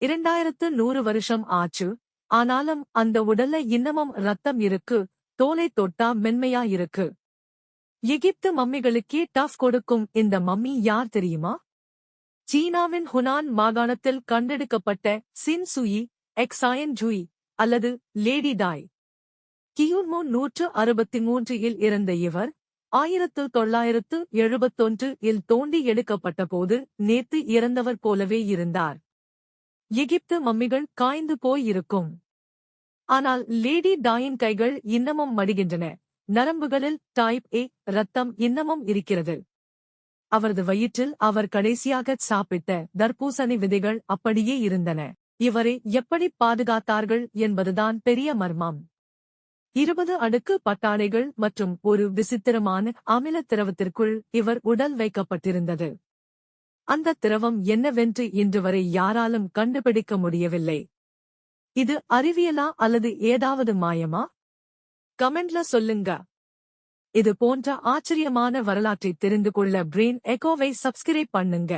இரண்டாயிரத்து நூறு வருஷம் ஆச்சு. ஆனாலும் அந்த உடல்ல இன்னமும் ரத்தம் இருக்கு. தோலை தொட்டா மென்மையா இருக்கு. எகிப்து மம்மிகளுக்கே டஃப் கொடுக்கும் இந்த மம்மி யார் தெரியுமா? சீனாவின் ஹுனான் மாகாணத்தில் கண்டெடுக்கப்பட்ட சின் சுயி எக்ஸாயன் ஜூயி அல்லது லேடி டாய். கியூன்மோ நூற்று அறுபத்தி மூன்று இல் இருந்த இவர் ஆயிரத்து தொள்ளாயிரத்து எழுபத்தொன்று இல் தோண்டி எடுக்கப்பட்டபோது நேத்து இறந்தவர் போலவே இருந்தார். எகிப்து மம்மிகள் காய்ந்து போய் இருக்கும் ஆனால் லேடி டாயின் கைகள் இன்னமும் மடிகின்றன. நரம்புகளில் டைப் ஏ ரத்தம் இன்னமும் இருக்கிறது. அவரது வயிற்றில் அவர் கடைசியாக சாப்பிட்ட தர்பூசணி விதைகள் அப்படியே இருந்தன. இவரை எப்படி பாதுகாத்தார்கள் என்பதுதான் பெரிய மர்மம். இருபது அடுக்கு பட்டாடைகள் மற்றும் ஒரு விசித்திரமான அமில திரவத்திற்குள் இவர் உடல் வைக்கப்பட்டிருந்தது. அந்த திரவம் என்னவென்று இன்று வரை யாராலும் கண்டுபிடிக்க முடியவில்லை. இது அறிவியலா அல்லது ஏதாவது மாயமா? கமெண்ட்ல சொல்லுங்க. இது போன்ற ஆச்சரியமான வரலாற்றை தெரிந்து கொள்ள பிரெயின் எக்கோவை சப்ஸ்கிரைப் பண்ணுங்க.